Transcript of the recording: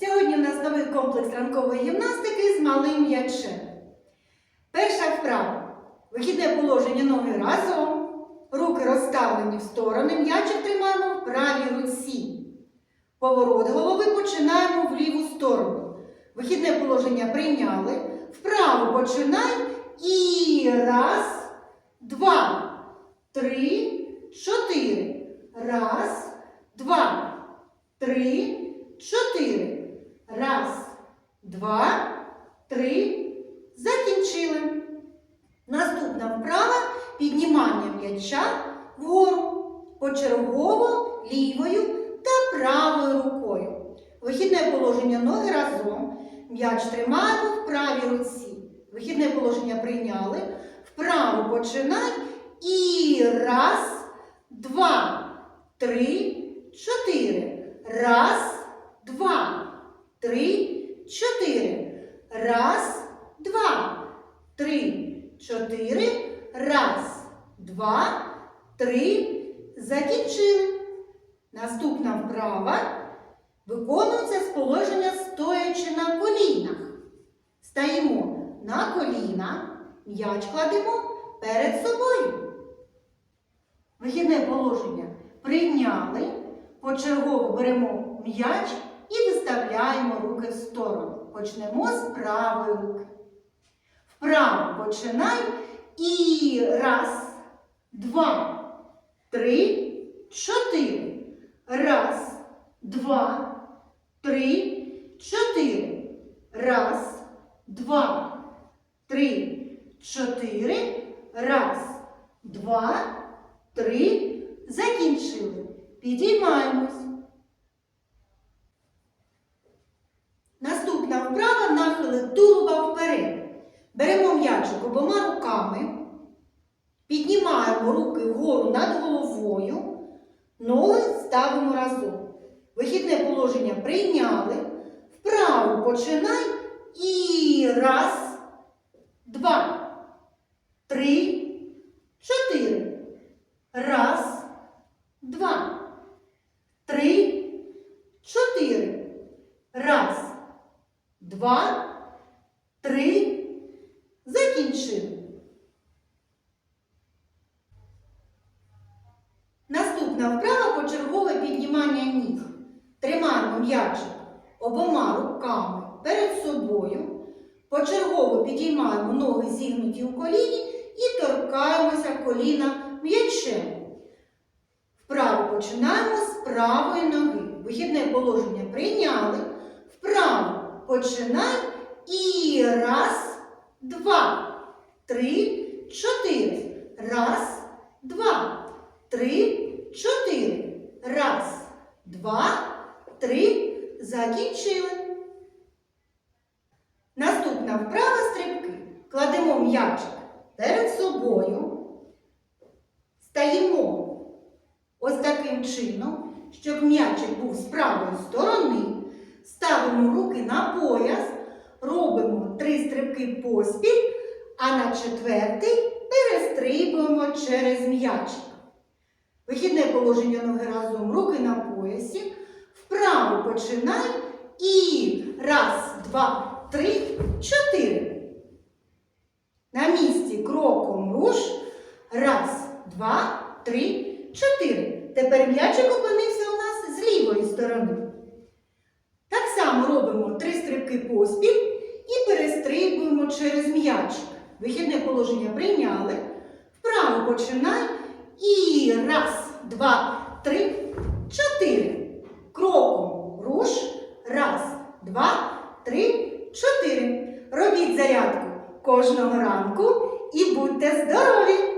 Сьогодні у нас новий комплекс ранкової гімнастики з малим м'ячем. Перша вправа. Вихідне положення ноги разом. Руки розставлені в сторони. М'ячик тримаємо в правій руці. Поворот голови починаємо в ліву сторону. Вихідне положення прийняли. Вправо починай. І раз, два, три, чотири. Раз, два, три, два, три. Закінчили. Наступна вправа піднімання м'яча вгору. Почергово лівою та правою рукою. Вихідне положення ноги разом. М'яч тримаємо в правій руці. Вихідне положення прийняли. Вправо починай. І раз, два, три, чотири. Раз, два, три, чотири. Раз, два, три, чотири. Раз, два, три. Закінчили. Наступна вправа виконується з положення стоячи на колінах. Стаємо на коліна, м'яч кладемо перед собою. Вихідне положення прийняли, почергово беремо м'яч і виставляємо руки в сторону. Почнемо з правої руки. Вправо починай. І раз, два, три, чотири. Раз, два, три, чотири. Раз, два, три, чотири. Раз, два, три. Закінчили. Підіймаємось. Наступна вправа нахили тулуба вперед. Беремо м'ячик обома руками, піднімаємо руки вгору над головою, ноги ставимо разом. Вихідне положення прийняли. Вправо починай. І раз, два, три, чотири. Раз, два, три, чотири. Раз, два, три. Закінчили. Наступна вправа почергове піднімання ніг. Тримаємо м'ячик обома руками перед собою. Почергово підіймаємо ноги зігнуті у коліні і торкаємося коліна м'ячем. Вправо починаємо з правої ноги. Вихідне положення прийняли. Вправо починай і раз, два, три, чотири. Раз, два, три, чотири. Раз, два, три. Закінчили. Наступна вправа стрибки. Кладемо м'ячик перед собою. Стаємо ось таким чином, щоб м'ячик був з правої сторони. Ставимо руки на пояс, робимо три стрибки поспіль, а на четвертий перестрибуємо через м'ячик. Вихідне положення ноги разом, руки на поясі. Вправо починай. І раз, два, три, чотири. На місці кроком руш. Раз, два, три, чотири. Тепер м'ячик опинився у нас з лівої сторони. Так само робимо три стрибки поспіль і перестрибуємо через м'ячик. Вихідне положення прийняли. Вправо починай. І раз, два, три. Кроком руш. Раз, два, три, чотири. Робіть зарядку кожного ранку і будьте здорові!